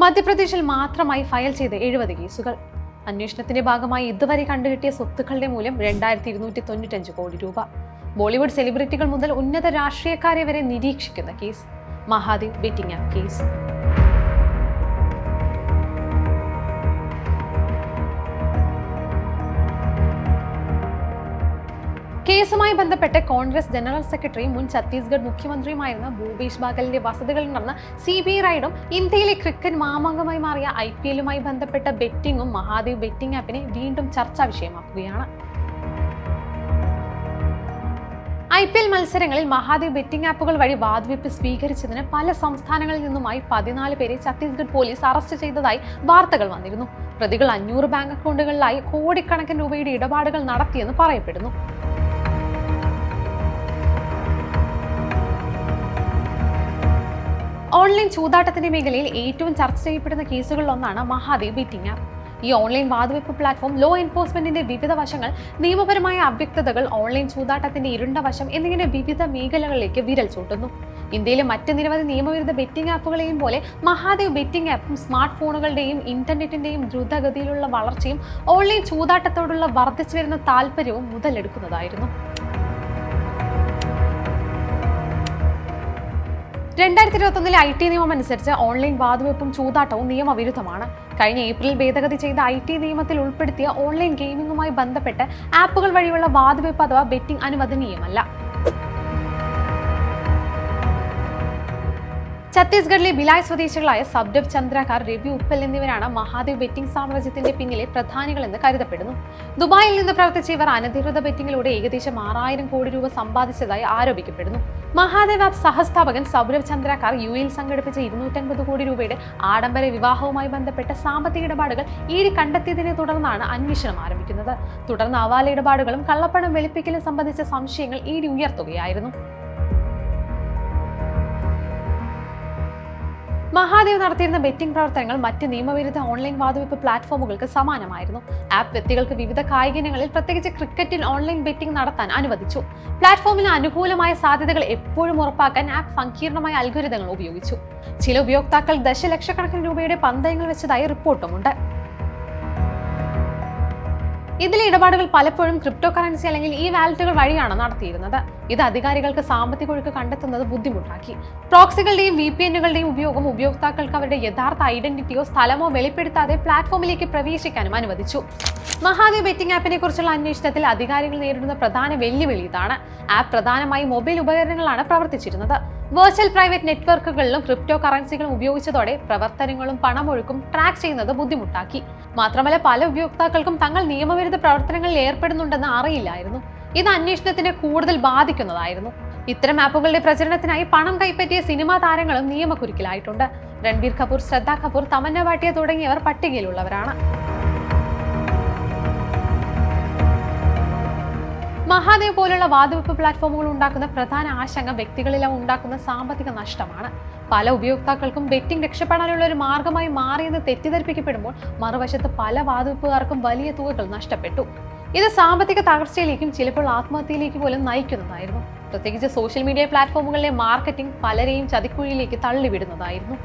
മധ്യപ്രദേശിൽ മാത്രമായി ഫയൽ ചെയ്ത എഴുപത് കേസുകൾ. അന്വേഷണത്തിന്റെ ഭാഗമായി ഇതുവരെ കണ്ടുകിട്ടിയ സ്വത്തുക്കളുടെ മൂല്യം രണ്ടായിരത്തി ഇരുന്നൂറ്റി തൊണ്ണൂറ്റഞ്ച് കോടി രൂപ. ബോളിവുഡ് സെലിബ്രിറ്റികൾ മുതൽ ഉന്നത രാഷ്ട്രീയക്കാരെ വരെ നിരീക്ഷിക്കുന്ന case. Mahadev betting app case. കേസുമായി ബന്ധപ്പെട്ട് കോൺഗ്രസ് ജനറൽ സെക്രട്ടറി മുൻ ഛത്തീസ്ഗഡ് മുഖ്യമന്ത്രിയുമായിരുന്ന ഭൂപേഷ് ബാഗലിന്റെ വസതികളിൽ നടന്ന സി ബി റൈഡും ഇന്ത്യയിലെ ക്രിക്കറ്റ് മാമാങ്കമായി മാറിയ ഐ പി എല്ലുമായി ബന്ധപ്പെട്ട ബെറ്റിംഗും മഹാദേവ് ബെറ്റിംഗ് ആപ്പിനെ വീണ്ടും ചർച്ചാ വിഷയമാക്കുകയാണ്. ഐ പി എൽ മത്സരങ്ങളിൽ മഹാദേവ് ബെറ്റിംഗ് ആപ്പുകൾ വഴി വാതുവെപ്പ് സ്വീകരിച്ചതിന് പല സംസ്ഥാനങ്ങളിൽ നിന്നുമായി പതിനാല് പേരെ ഛത്തീസ്ഗഡ് പോലീസ് അറസ്റ്റ് ചെയ്തതായി വാർത്തകൾ വന്നിരുന്നു. പ്രതികൾ അഞ്ഞൂറ് ബാങ്ക് അക്കൗണ്ടുകളിലായി കോടിക്കണക്കിന് രൂപയുടെ ഇടപാടുകൾ നടത്തിയെന്ന് പറയപ്പെടുന്നു. ഓൺലൈൻ ചൂതാട്ടത്തിന്റെ മേഖലയിൽ ഏറ്റവും ചർച്ച ചെയ്യപ്പെടുന്ന കേസുകളിലൊന്നാണ് മഹാദേവ് ബിറ്റിംഗ് ആപ്പ് ഈ ഓൺലൈൻ വാതുവെപ്പ് പ്ലാറ്റ്ഫോം ലോ എൻഫോഴ്സ്മെന്റിന്റെ വിവിധ വശങ്ങൾ നിയമപരമായ അവ്യക്തതകൾ ഓൺലൈൻ ചൂതാട്ടത്തിന്റെ ഇരുണ്ട വശം എന്നിങ്ങനെ വിവിധ മേഖലകളിലേക്ക് വിരൽ ചൂട്ടുന്നു ഇന്ത്യയിലെ മറ്റ് നിരവധി നിയമവിരുദ്ധ ബെറ്റിംഗ് ആപ്പുകളെയും പോലെ മഹാദേവ് ബെറ്റിംഗ് ആപ്പും സ്മാർട്ട് ഫോണുകളുടെയും ഇന്റർനെറ്റിന്റെയും ദ്രുതഗതിയിലുള്ള വളർച്ചയും ഓൺലൈൻ ചൂതാട്ടത്തോടുള്ള വർദ്ധിച്ചു വരുന്ന താല്പര്യവും മുതലെടുക്കുന്നതായിരുന്നു. രണ്ടായിരത്തി ഇരുപത്തൊന്നിലെ ഐ ടി നിയമം അനുസരിച്ച് ഓൺലൈൻ വാതുവെപ്പും ചൂതാട്ടവും നിയമവിരുദ്ധമാണ്. കഴിഞ്ഞ ഏപ്രിൽ ഭേദഗതി ചെയ്ത ഐ ടി നിയമത്തിൽ ഉൾപ്പെടുത്തിയ ഓൺലൈൻ ഗെയിമിംഗുമായി ബന്ധപ്പെട്ട് ആപ്പുകൾ വഴിയുള്ള വാതുവെപ്പ് അഥവാ ബെറ്റിംഗ് അനുവദനീയമല്ല. ഛത്തീസ്ഗഡിലെ ബിലായ് സ്വദേശികളായ സബ്ഡബ് ചന്ദ്രകാർ രവി ഉപ്പൽ എന്നിവരാണ് മഹാദേവ് ബെറ്റിംഗ് സാമ്രാജ്യത്തിന്റെ പിന്നിലെ പ്രധാനികളെന്ന് കരുതപ്പെടുന്നു. ദുബായിൽ നിന്ന് പ്രവർത്തിച്ച ഇവർ അനധികൃത ബെറ്റിംഗിലൂടെ ഏകദേശം ആറായിരം കോടി രൂപ സമ്പാദിച്ചതായി ആരോപിക്കപ്പെടുന്നു. മഹാദേവ് ആപ്പ് സഹസ്ഥാപകൻ സൗരഭ് ചന്ദ്രാക്കാർ യു എയിൽ സംഘടിപ്പിച്ച ഇരുന്നൂറ്റൻപത് കോടി രൂപയുടെ ആഡംബര വിവാഹവുമായി ബന്ധപ്പെട്ട സാമ്പത്തിക ഇടപാടുകൾ ഈടി കണ്ടെത്തിയതിനെ തുടർന്നാണ് അന്വേഷണം ആരംഭിക്കുന്നത്. തുടർന്ന് അവാല ഇടപാടുകളും കള്ളപ്പണം വെളുപ്പിക്കലും സംബന്ധിച്ച സംശയങ്ങൾ ഈടി ഉയർത്തുകയായിരുന്നു. മഹാദേവ് നടത്തിയിരുന്ന ബെറ്റിംഗ് പ്രവർത്തനങ്ങൾ മറ്റ് നിയമവിരുദ്ധ ഓൺലൈൻ വാതുവെപ്പ് പ്ലാറ്റ്ഫോമുകൾക്ക് സമാനമായിരുന്നു. ആപ്പ് വ്യക്തികൾക്ക് വിവിധ കായിക ഇനങ്ങളിൽ പ്രത്യേകിച്ച് ക്രിക്കറ്റിൽ ഓൺലൈൻ ബെറ്റിംഗ് നടത്താൻ അനുവദിച്ചു. പ്ലാറ്റ്ഫോമിന് അനുകൂലമായ സാധ്യതകൾ എപ്പോഴും ഉറപ്പാക്കാൻ ആപ്പ് സങ്കീർണമായ അൽഗുരിതങ്ങൾ ഉപയോഗിച്ചു. ചില ഉപയോക്താക്കൾ ദശലക്ഷക്കണക്കിന് രൂപയുടെ പന്തയങ്ങൾ വെച്ചതായി റിപ്പോർട്ടുമുണ്ട്. ഇതിലെ ഇടപാടുകൾ പലപ്പോഴും ക്രിപ്റ്റോ കറൻസി അല്ലെങ്കിൽ ഈ വാലറ്റുകൾ വഴിയാണ് നടത്തിയിരുന്നത്. ഇത് അധികാരികൾക്ക് സാമ്പത്തിക ഒഴുക്ക് കണ്ടെത്തുന്നത് ബുദ്ധിമുട്ടാക്കി. പ്രോക്സികളുടെയും വി പി എന്നുകളുടെയും ഉപയോഗം ഉപയോക്താക്കൾക്ക് അവരുടെ യഥാർത്ഥ ഐഡന്റിറ്റിയോ സ്ഥലമോ വെളിപ്പെടുത്താതെ പ്ലാറ്റ്ഫോമിലേക്ക് പ്രവേശിക്കാനും അനുവദിച്ചു. മഹാദേവ് ബെറ്റിംഗ് ആപ്പിനെ കുറിച്ചുള്ള അന്വേഷണത്തിൽ അധികാരികൾ നേരിടുന്ന പ്രധാന വെല്ലുവിളി ഇതാണ്. ആപ്പ് പ്രധാനമായും മൊബൈൽ ഉപകരണങ്ങളാണ് പ്രവർത്തിച്ചിരുന്നത്. വെർച്വൽ പ്രൈവറ്റ് നെറ്റ്വർക്കുകളിലും ക്രിപ്റ്റോ കറൻസികളും ഉപയോഗിച്ചതോടെ പ്രവർത്തനങ്ങളും പണമൊഴുക്കും ട്രാക്ക് ചെയ്യുന്നത് ബുദ്ധിമുട്ടാക്കി. മാത്രമല്ല പല ഉപയോക്താക്കൾക്കും തങ്ങൾ നിയമവിരുദ്ധ പ്രവർത്തനങ്ങളിൽ ഏർപ്പെടുന്നുണ്ടെന്ന് അറിയില്ലായിരുന്നു. ഇത് അന്വേഷണത്തിനെ കൂടുതൽ ബാധിക്കുന്നതായിരുന്നു. ഇത്തരം ആപ്പുകളുടെ പ്രചരണത്തിനായി പണം കൈപ്പറ്റിയ സിനിമാ താരങ്ങളും നിയമക്കുരുക്കിലായിട്ടുണ്ട്. രൺബീർ കപൂർ ശ്രദ്ധ കപൂർ തമന്ന ഭാട്ടിയ തുടങ്ങിയവർ പട്ടികയിലുള്ളവരാണ്. മഹാദേവ് പോലുള്ള വാതുവെപ്പ് പ്ലാറ്റ്ഫോമുകൾ ഉണ്ടാക്കുന്ന പ്രധാന ആശങ്ക വ്യക്തികളിൽ ഉണ്ടാക്കുന്ന സാമ്പത്തിക നഷ്ടമാണ്. പല ഉപയോക്താക്കൾക്കും ബെറ്റിംഗ് രക്ഷപ്പെടാനുള്ള ഒരു മാർഗമായി മാറിയെന്ന് തെറ്റിദ്ധരിപ്പിക്കപ്പെടുമ്പോൾ മറുവശത്ത് പല വാതുവെപ്പുകാർക്കും വലിയ തുകകൾ നഷ്ടപ്പെട്ടു. ഇത് സാമ്പത്തിക തകർച്ചയിലേക്കും ചിലപ്പോൾ ആത്മഹത്യയിലേക്ക് പോലും നയിക്കുന്നതായിരുന്നു. പ്രത്യേകിച്ച് സോഷ്യൽ മീഡിയ പ്ലാറ്റ്ഫോമുകളിലെ മാർക്കറ്റിംഗ് പലരെയും ചതിക്കുഴിയിലേക്ക് തള്ളിവിടുന്നതായിരുന്നു.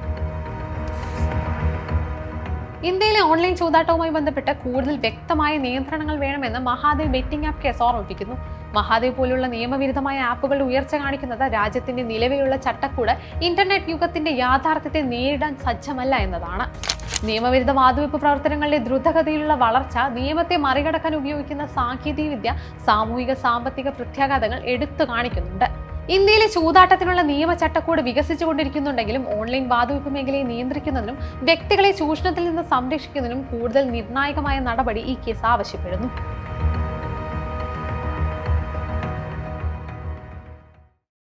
ഇന്ത്യയിലെ ഓൺലൈൻ ചൂതാട്ടവുമായി ബന്ധപ്പെട്ട് കൂടുതൽ വ്യക്തമായ നിയന്ത്രണങ്ങൾ വേണമെന്ന് മഹാദേവ് ബെറ്റിംഗ് ആപ്പ് കേസ് ഓർമ്മിപ്പിക്കുന്നു. മഹാദേവ് പോലുള്ള നിയമവിരുദ്ധമായ ആപ്പുകളുടെ ഉയർച്ച കാണിക്കുന്നത് രാജ്യത്തിന്റെ നിലവിലുള്ള ചട്ടക്കൂട് ഇന്റർനെറ്റ് യുഗത്തിന്റെ യാഥാർത്ഥ്യത്തെ നേരിടാൻ സജ്ജമല്ല എന്നതാണ്. നിയമവിരുദ്ധ വാതുവെപ്പ് പ്രവർത്തനങ്ങളുടെ ദ്രുതഗതിയിലുള്ള വളർച്ച നിയമത്തെ മറികടക്കാൻ ഉപയോഗിക്കുന്ന സാങ്കേതികവിദ്യ സാമൂഹിക സാമ്പത്തിക പ്രത്യാഘാതങ്ങൾ എടുത്തു കാണിക്കുന്നുണ്ട്. ഇന്ത്യയിലെ ചൂതാട്ടത്തിനുള്ള നിയമ ചട്ടക്കൂട് വികസിച്ചുകൊണ്ടിരിക്കുന്നുണ്ടെങ്കിലും ഓൺലൈൻ വാതുവെപ്പ് മേഖലയെ നിയന്ത്രിക്കുന്നതിനും വ്യക്തികളെ ചൂഷണത്തിൽ നിന്ന് സംരക്ഷിക്കുന്നതിനും കൂടുതൽ നിർണായകമായ നടപടി ഈ കേസ് ആവശ്യപ്പെടുന്നു.